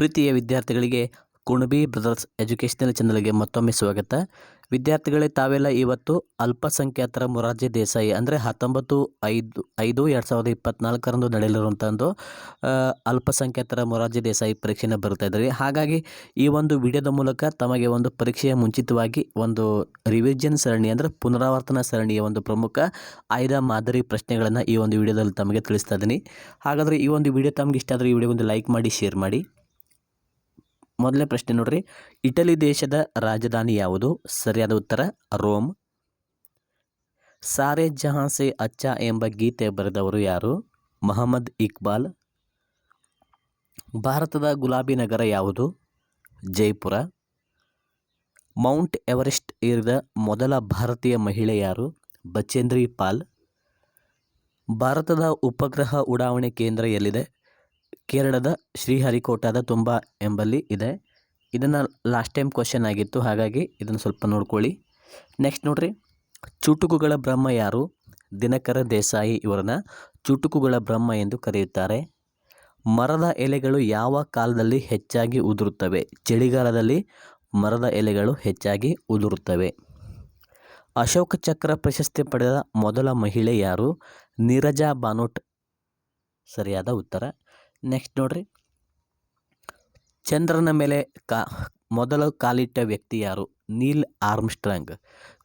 ಪ್ರೀತಿಯ ವಿದ್ಯಾರ್ಥಿಗಳಿಗೆ Kunbi brothers educational ಚಾನಲ್ಗೆ ಮತ್ತೊಮ್ಮೆ ಸ್ವಾಗತ. ವಿದ್ಯಾರ್ಥಿಗಳೇ, ತಾವೆಲ್ಲ ಇವತ್ತು ಅಲ್ಪಸಂಖ್ಯಾತರ ಮೊರಾರ್ಜಿ ದೇಸಾಯಿ ಅಂದರೆ ಹತ್ತೊಂಬತ್ತು ಐದು ಐದು ಎರಡು ಸಾವಿರದ ಇಪ್ಪತ್ನಾಲ್ಕರಂದು ನಡೆಯಲಿರುವಂಥ ಒಂದು ಅಲ್ಪಸಂಖ್ಯಾತರ ಮೊರಾರ್ಜಿ ದೇಸಾಯಿ ಪರೀಕ್ಷೆನ ಬರ್ತಾ ಇದ್ದಾರೆ ಹಾಗಾಗಿ ಈ ಒಂದು ವಿಡಿಯೋದ ಮೂಲಕ ತಮಗೆ ಒಂದು ಪರೀಕ್ಷೆಯ ಮುಂಚಿತವಾಗಿ ಒಂದು ರಿವಿಷನ್ ಸರಣಿ ಅಂದರೆ ಪುನರಾವರ್ತನಾ ಸರಣಿಯ ಒಂದು ಪ್ರಮುಖ ಆಯ್ದ ಮಾದರಿ ಪ್ರಶ್ನೆಗಳನ್ನು ಈ ಒಂದು ವಿಡಿಯೋದಲ್ಲಿ ತಮಗೆ ತಿಳಿಸ್ತಾ ಇದ್ದೀನಿ. ಹಾಗಾದರೆ ಈ ಒಂದು ವಿಡಿಯೋ ತಮಗೆ ಇಷ್ಟ ಆದರೆ ಈ ವಿಡಿಯೋ ಒಂದು ಲೈಕ್ ಮಾಡಿ ಶೇರ್ ಮಾಡಿ. ಮೊದಲನೇ ಪ್ರಶ್ನೆ ನೋಡ್ರಿ. ಇಟಲಿ ದೇಶದ ರಾಜಧಾನಿ ಯಾವುದು? ಸರಿಯಾದ ಉತ್ತರ, ರೋಮ್. ಸಾರೆ ಜಹಾ ಸೆ ಅಚ್ಚಾ ಎಂಬ ಗೀತೆ ಬರೆದವರು ಯಾರು? ಮೊಹಮ್ಮದ್ ಇಕ್ಬಾಲ್. ಭಾರತದ ಗುಲಾಬಿ ನಗರ ಯಾವುದು? ಜೈಪುರ. ಮೌಂಟ್ ಎವರೆಸ್ಟ್ ಏರಿದ ಮೊದಲ ಭಾರತೀಯ ಮಹಿಳೆ ಯಾರು? ಬಚೇಂದ್ರಿ ಪಾಲ್. ಭಾರತದ ಉಪಗ್ರಹ ಉಡಾವಣೆ ಕೇಂದ್ರ ಎಲ್ಲಿದೆ? ಕೇರಳದ ಶ್ರೀಹರಿಕೋಟಾದ ತುಂಬ ಎಂಬಲ್ಲಿ ಇದೆ. ಇದನ್ನು ಲಾಸ್ಟ್ ಟೈಮ್ ಕ್ವಶನ್ ಆಗಿತ್ತು, ಹಾಗಾಗಿ ಇದನ್ನು ಸ್ವಲ್ಪ ನೋಡ್ಕೊಳ್ಳಿ. ನೆಕ್ಸ್ಟ್ ನೋಡ್ರಿ. ಚುಟುಕುಗಳ ಬ್ರಹ್ಮ ಯಾರು? ದಿನಕರ ದೇಸಾಯಿ ಇವರನ್ನ ಚುಟುಕುಗಳ ಬ್ರಹ್ಮ ಎಂದು ಕರೆಯುತ್ತಾರೆ. ಮರದ ಎಲೆಗಳು ಯಾವ ಕಾಲದಲ್ಲಿ ಹೆಚ್ಚಾಗಿ ಉದುರುತ್ತವೆ? ಚಳಿಗಾಲದಲ್ಲಿ ಮರದ ಎಲೆಗಳು ಹೆಚ್ಚಾಗಿ ಉದುರುತ್ತವೆ. ಅಶೋಕ ಚಕ್ರ ಪ್ರಶಸ್ತಿ ಪಡೆದ ಮೊದಲ ಮಹಿಳೆ ಯಾರು? ನೀರಜಾ ಬಾನೋಟ್. ಸರಿಯಾದ ಉತ್ತರ. ನೆಕ್ಸ್ಟ್ ನೋಡ್ರಿ. ಚಂದ್ರನ ಮೇಲೆ ಕಾ, ಮೊದಲು ಕಾಲಿಟ್ಟ ವ್ಯಕ್ತಿ ಯಾರು? Neil Armstrong.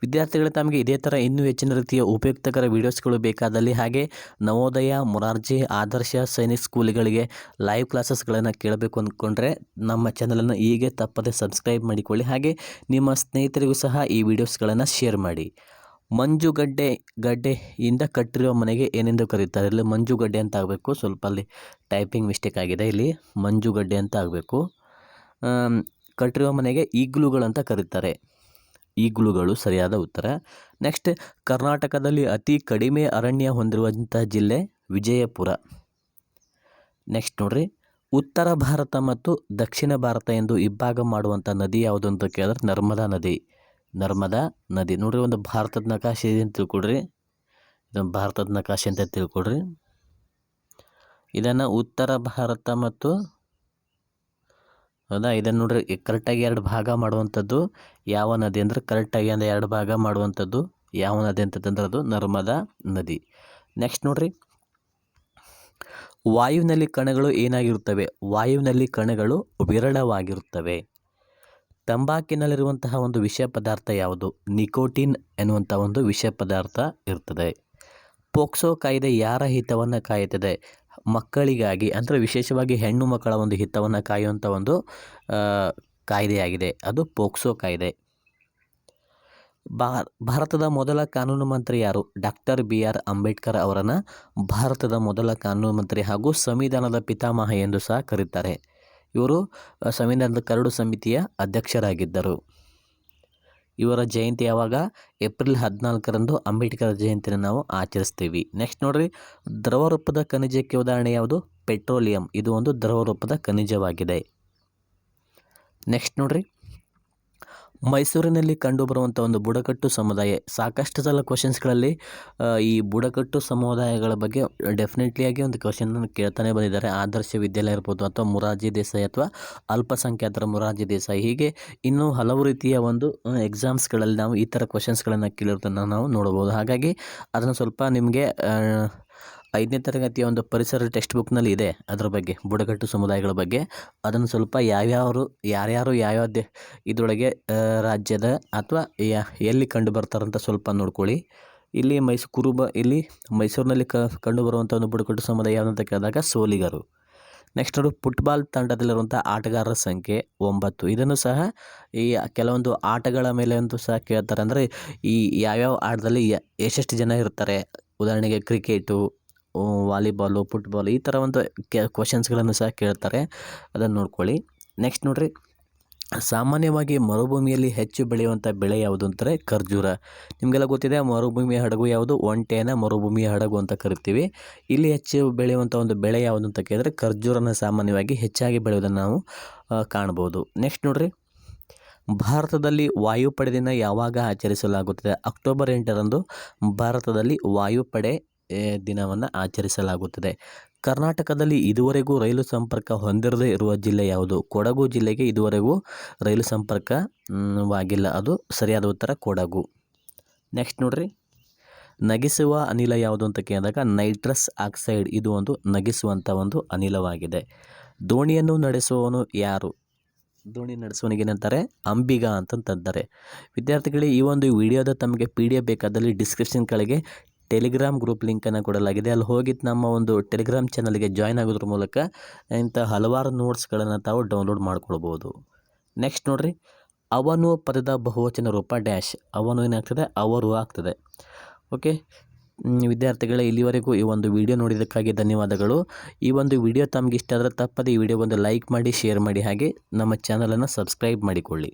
ವಿದ್ಯಾರ್ಥಿಗಳು ತಮಗೆ ಇದೇ ಥರ ಇನ್ನೂ ಹೆಚ್ಚಿನ ರೀತಿಯ ಉಪಯುಕ್ತಕರ ವೀಡಿಯೋಸ್ಗಳು ಬೇಕಾದಲ್ಲಿ ಹಾಗೆ ನವೋದಯ, ಮೊರಾರ್ಜಿ, ಆದರ್ಶ, ಸೈನಿಕ್ ಸ್ಕೂಲ್ಗಳಿಗೆ ಲೈವ್ ಕ್ಲಾಸಸ್ಗಳನ್ನು ಕೇಳಬೇಕು ಅಂದ್ಕೊಂಡ್ರೆ ನಮ್ಮ ಚಾನಲನ್ನು ಹೀಗೆ ತಪ್ಪದೆ ಸಬ್ಸ್ಕ್ರೈಬ್ ಮಾಡಿಕೊಳ್ಳಿ. ಹಾಗೆ ನಿಮ್ಮ ಸ್ನೇಹಿತರಿಗೂ ಸಹ ಈ ವಿಡಿಯೋಸ್ಗಳನ್ನು ಶೇರ್ ಮಾಡಿ. ಮಂಜುಗಡ್ಡೆ ಗಡ್ಡೆಯಿಂದ ಕಟ್ಟಿರುವ ಮನೆಗೆ ಏನೆಂದು ಕರೀತಾರೆ ಇಲ್ಲಿ ಮಂಜುಗಡ್ಡೆ ಅಂತ ಆಗಬೇಕು. ಸ್ವಲ್ಪ ಅಲ್ಲಿ ಟೈಪಿಂಗ್ ಮಿಸ್ಟೇಕ್ ಆಗಿದೆ. ಇಲ್ಲಿ ಮಂಜುಗಡ್ಡೆ ಅಂತ ಆಗಬೇಕು. ಕಟ್ಟಿರುವ ಮನೆಗೆ ಈಗ್ಲುಗಳಂತ ಕರೀತಾರೆ ಈಗ್ಲುಗಳು ಸರಿಯಾದ ಉತ್ತರ. ನೆಕ್ಸ್ಟ್ ಕರ್ನಾಟಕದಲ್ಲಿ ಅತಿ ಕಡಿಮೆ ಅರಣ್ಯ ಹೊಂದಿರುವಂಥ ಜಿಲ್ಲೆ ವಿಜಯಪುರ. ನೆಕ್ಸ್ಟ್ ನೋಡ್ರಿ. ಉತ್ತರ ಭಾರತ ಮತ್ತು ದಕ್ಷಿಣ ಭಾರತ ಎಂದು ಇಬ್ಬಾಗ ಮಾಡುವಂಥ ನದಿ ಯಾವುದು ಅಂತ ಕೇಳಿದ್ರೆ ನರ್ಮದಾ ನದಿ. ನರ್ಮದಾ ನದಿ. ನೋಡ್ರಿ ಒಂದು ಭಾರತದ ನಕಾಶೆ ಇದೆ ಅಂತ ತಿಳ್ಕೊಡ್ರಿ. ಇದೊಂದು ಭಾರತದ ನಕಾಶೆ ಅಂತ ತಿಳ್ಕೊಡ್ರಿ. ಇದನ್ನು ಉತ್ತರ ಭಾರತ ಮತ್ತು ಹೌದಾ? ಇದನ್ನು ನೋಡ್ರಿ ಕರೆಕ್ಟಾಗಿ ಎರಡು ಭಾಗ ಮಾಡುವಂಥದ್ದು. ಯಾವ ನದಿ ಅಂದರೆ ಕರೆಕ್ಟಾಗಿ ಅಂದರೆ ಎರಡು ಭಾಗ ಮಾಡುವಂಥದ್ದು. ಯಾವ ನದಿ ಅಂತಂದ್ರೆ ಅದು ನರ್ಮದಾ ನದಿ. ನೆಕ್ಸ್ಟ್ ನೋಡ್ರಿ. ವಾಯುವಿನಲ್ಲಿ ಕಣಗಳು ಏನಾಗಿರುತ್ತವೆ? ವಾಯುವಿನಲ್ಲಿ ಕಣಗಳು ವಿರಳವಾಗಿರುತ್ತವೆ. ತಂಬಾಕಿನಲ್ಲಿರುವಂತಹ ಒಂದು ವಿಷ ಪದಾರ್ಥ ಯಾವುದು? ನಿಕೋಟಿನ್ ಎನ್ನುವಂಥ ಒಂದು ವಿಷ ಪದಾರ್ಥ ಇರ್ತದೆ. ಪೋಕ್ಸೋ ಕಾಯ್ದೆ ಯಾರ ಹಿತವನ್ನು ಕಾಯುತ್ತದೆ? ಮಕ್ಕಳಿಗಾಗಿ, ಅಂದರೆ ವಿಶೇಷವಾಗಿ ಹೆಣ್ಣು ಮಕ್ಕಳ ಒಂದು ಹಿತವನ್ನು ಕಾಯುವಂಥ ಒಂದು ಕಾಯ್ದೆಯಾಗಿದೆ. ಅದು ಪೋಕ್ಸೋ ಕಾಯ್ದೆ. ಭಾರ, ಭಾರತದ ಮೊದಲ ಕಾನೂನು ಮಂತ್ರಿ ಯಾರು? ಡಾಕ್ಟರ್ ಬಿ ಆರ್ ಅಂಬೇಡ್ಕರ್ ಅವರನ್ನು ಭಾರತದ ಮೊದಲ ಕಾನೂನು ಮಂತ್ರಿ ಹಾಗೂ ಸಂವಿಧಾನದ ಪಿತಾಮಹ ಎಂದು ಸಹ ಕರೀತಾರೆ. ಇವರು ಸಂವಿಧಾನದ ಕರಡು ಸಮಿತಿಯ ಅಧ್ಯಕ್ಷರಾಗಿದ್ದರು. ಇವರ ಜಯಂತಿ ಯಾವಾಗ? ಏಪ್ರಿಲ್ ಹದಿನಾಲ್ಕರಂದು ಅಂಬೇಡ್ಕರ್ ಜಯಂತಿನ ನಾವು ಆಚರಿಸ್ತೀವಿ. ನೆಕ್ಸ್ಟ್ ನೋಡ್ರಿ ದ್ರವ ರೂಪದ ಖನಿಜಕ್ಕೆ ಉದಾಹರಣೆ ಯಾವುದು? ಪೆಟ್ರೋಲಿಯಂ. ಇದು ಒಂದು ದ್ರವ ರೂಪದ ಖನಿಜವಾಗಿದೆ. ನೆಕ್ಸ್ಟ್ ನೋಡ್ರಿ ಮೈಸೂರಿನಲ್ಲಿ ಕಂಡುಬರುವಂಥ ಒಂದು ಬುಡಕಟ್ಟು ಸಮುದಾಯ. ಸಾಕಷ್ಟು ಸಲ ಕ್ವಶನ್ಸ್ಗಳಲ್ಲಿ ಈ ಬುಡಕಟ್ಟು ಸಮುದಾಯಗಳ ಬಗ್ಗೆ ಡೆಫಿನೆಟ್ಲಿಯಾಗಿ ಒಂದು ಕ್ವಶನ್ ಕೇಳ್ತಾನೆ ಬಂದಿದ್ದಾರೆ. ಆದರ್ಶ ವಿದ್ಯಾಲಯ ಇರ್ಬೋದು ಅಥವಾ ಮುರಾರ್ಜಿ ದೇಸಾಯಿ ಅಥವಾ ಅಲ್ಪಸಂಖ್ಯಾತರ ಮುರಾರ್ಜಿ ದೇಸಾಯಿ. ಹೀಗೆ ಇನ್ನೂ ಹಲವು ರೀತಿಯ ಒಂದು ಎಕ್ಸಾಮ್ಸ್ಗಳಲ್ಲಿ ನಾವು ಈ ಥರ ಕ್ವಶನ್ಸ್ಗಳನ್ನು ಕೇಳಿರೋದನ್ನು ನಾವು ನೋಡ್ಬೋದು ಹಾಗಾಗಿ ಅದನ್ನು ಸ್ವಲ್ಪ ನಿಮಗೆ ಐದನೇ ತರಗತಿಯ ಒಂದು ಪರಿಸರ ಟೆಕ್ಸ್ಟ್ ಬುಕ್ನಲ್ಲಿ ಇದೆ. ಅದರ ಬಗ್ಗೆ, ಬುಡಕಟ್ಟು ಸಮುದಾಯಗಳ ಬಗ್ಗೆ. ಅದನ್ನು ಸ್ವಲ್ಪ ಯಾವ್ಯಾವರು, ಯಾರ್ಯಾರು ಯಾವ್ಯಾವ ದೇ, ಇದರೊಳಗೆ ರಾಜ್ಯದ ಅಥವಾ ಎಲ್ಲಿ ಕಂಡು ಬರ್ತಾರಂತ ಸ್ವಲ್ಪ ನೋಡ್ಕೊಳ್ಳಿ. ಇಲ್ಲಿ ಮೈಸೂರು ಕುರುಬ ಇಲ್ಲಿ ಮೈಸೂರಿನಲ್ಲಿ ಕ ಕಂಡುಬರುವಂಥ ಒಂದು ಬುಡಕಟ್ಟು ಸಮುದಾಯ ಯಾವುದಂತ ಕೇಳಿದಾಗ ಸೋಲಿಗರು. ನೆಕ್ಸ್ಟ್ ಅವರು ಫುಟ್ಬಾಲ್ ತಂಡದಲ್ಲಿರುವಂಥ ಆಟಗಾರರ ಸಂಖ್ಯೆ ಒಂಬತ್ತು. ಇದನ್ನು ಸಹ ಈ ಕೆಲವೊಂದು ಆಟಗಳ ಮೇಲೆ ಅಂತೂ ಸಹ ಕೇಳ್ತಾರೆ. ಅಂದರೆ ಈ ಯಾವ್ಯಾವ ಆಟದಲ್ಲಿ ಎಷ್ಟೆಷ್ಟು ಜನ ಇರ್ತಾರೆ. ಉದಾಹರಣೆಗೆ ಕ್ರಿಕೆಟು ವಾಲಿಬಾಲು ಫುಟ್ಬಾಲ್ ಈ ಥರ ಒಂದು ಕೆ ಕ್ವಶನ್ಸ್ಗಳನ್ನು ಸಹ ಕೇಳ್ತಾರೆ. ಅದನ್ನು ನೋಡ್ಕೊಳ್ಳಿ. ನೆಕ್ಸ್ಟ್ ನೋಡಿರಿ. ಸಾಮಾನ್ಯವಾಗಿ ಮರುಭೂಮಿಯಲ್ಲಿ ಹೆಚ್ಚು ಬೆಳೆಯುವಂಥ ಬೆಳೆ ಯಾವುದು ಅಂತಾರೆ? ಖರ್ಜೂರ. ನಿಮಗೆಲ್ಲ ಗೊತ್ತಿದೆ, ಮರುಭೂಮಿಯ ಹಡಗು ಯಾವುದು? ಒಂಟೆನ ಮರುಭೂಮಿಯ ಹಡಗು ಅಂತ ಕರಿತೀವಿ. ಇಲ್ಲಿ ಹೆಚ್ಚು ಬೆಳೆಯುವಂಥ ಒಂದು ಬೆಳೆ ಯಾವುದು ಅಂತ ಕೇಳಿದ್ರೆ ಖರ್ಜೂರನ ಸಾಮಾನ್ಯವಾಗಿ ಹೆಚ್ಚಾಗಿ ಬೆಳೆಯೋದನ್ನು ನಾವು ಕಾಣ್ಬೋದು. ನೆಕ್ಸ್ಟ್ ನೋಡಿರಿ. ಭಾರತದಲ್ಲಿ ವಾಯುಪಡೆ ದಿನ ಯಾವಾಗ ಆಚರಿಸಲಾಗುತ್ತದೆ? ಅಕ್ಟೋಬರ್ ಎಂಟರಂದು ಭಾರತದಲ್ಲಿ ವಾಯುಪಡೆ ದಿನವನ್ನು ಆಚರಿಸಲಾಗುತ್ತದೆ. ಕರ್ನಾಟಕದಲ್ಲಿ ಇದುವರೆಗೂ ರೈಲು ಸಂಪರ್ಕ ಹೊಂದಿರದೇ ಇರುವ ಜಿಲ್ಲೆ ಯಾವುದು? ಕೊಡಗು ಜಿಲ್ಲೆಗೆ ಇದುವರೆಗೂ ರೈಲು ಸಂಪರ್ಕವಾಗಿಲ್ಲ ಅದು ಸರಿಯಾದ ಉತ್ತರ ಕೊಡಗು. ನೆಕ್ಸ್ಟ್ ನೋಡ್ರಿ. ನಗಿಸುವ ಅನಿಲ ಯಾವುದು ಅಂತ ಕೇಳಿದಾಗ ನೈಟ್ರಸ್ ಆಕ್ಸೈಡ್. ಇದು ಒಂದು ನಗಿಸುವಂಥ ಒಂದು ಅನಿಲವಾಗಿದೆ. ದೋಣಿಯನ್ನು ನಡೆಸುವವನು ಯಾರು? ದೋಣಿ ನಡೆಸುವನಿಗೆ ಏನಂತಾರೆ? ಅಂಬಿಗ ಅಂತಂತಾರೆ ವಿದ್ಯಾರ್ಥಿಗಳಿಗೆ ಈ ಒಂದು ವಿಡಿಯೋದ ತಮಗೆ ಪಿ ಡಿ ಎಫ್ ಬೇಕಾದಲ್ಲಿ ಡಿಸ್ಕ್ರಿಪ್ಷನ್ ಕೆಳಗೆ ಟೆಲಿಗ್ರಾಮ್ ಗ್ರೂಪ್ ಲಿಂಕನ್ನು ಕೊಡಲಾಗಿದೆ. ಅಲ್ಲಿ ಹೋಗಿ ನಮ್ಮ ಒಂದು ಟೆಲಿಗ್ರಾಮ್ ಚಾನಲ್ಗೆ ಜಾಯ್ನ್ ಆಗೋದ್ರ ಮೂಲಕ ಇಂಥ ಹಲವಾರು ನೋಟ್ಸ್ಗಳನ್ನು ತಾವು ಡೌನ್ಲೋಡ್ ಮಾಡ್ಕೊಳ್ಬೋದು. ನೆಕ್ಸ್ಟ್ ನೋಡಿರಿ, ಅವನು ಪದದ ಬಹುವಚನ ರೂಪ ಡ್ಯಾಶ್. ಅವನು ಏನಾಗ್ತದೆ? ಅವರು ಆಗ್ತದೆ. ಓಕೆ? ವಿದ್ಯಾರ್ಥಿಗಳೇ, ಇಲ್ಲಿವರೆಗೂ ಈ ಒಂದು ವಿಡಿಯೋ ನೋಡಿದ್ದಕ್ಕಾಗಿ ಧನ್ಯವಾದಗಳು. ಈ ಒಂದು ವಿಡಿಯೋ ತಮಗೆ ಇಷ್ಟ ಆದರೆ ತಪ್ಪದೆ ಈ ವಿಡಿಯೋ ಒಂದು ಲೈಕ್ ಮಾಡಿ, ಶೇರ್ ಮಾಡಿ ಹಾಗೆ ನಮ್ಮ ಚಾನಲನ್ನು ಸಬ್ಸ್ಕ್ರೈಬ್ ಮಾಡಿಕೊಳ್ಳಿ.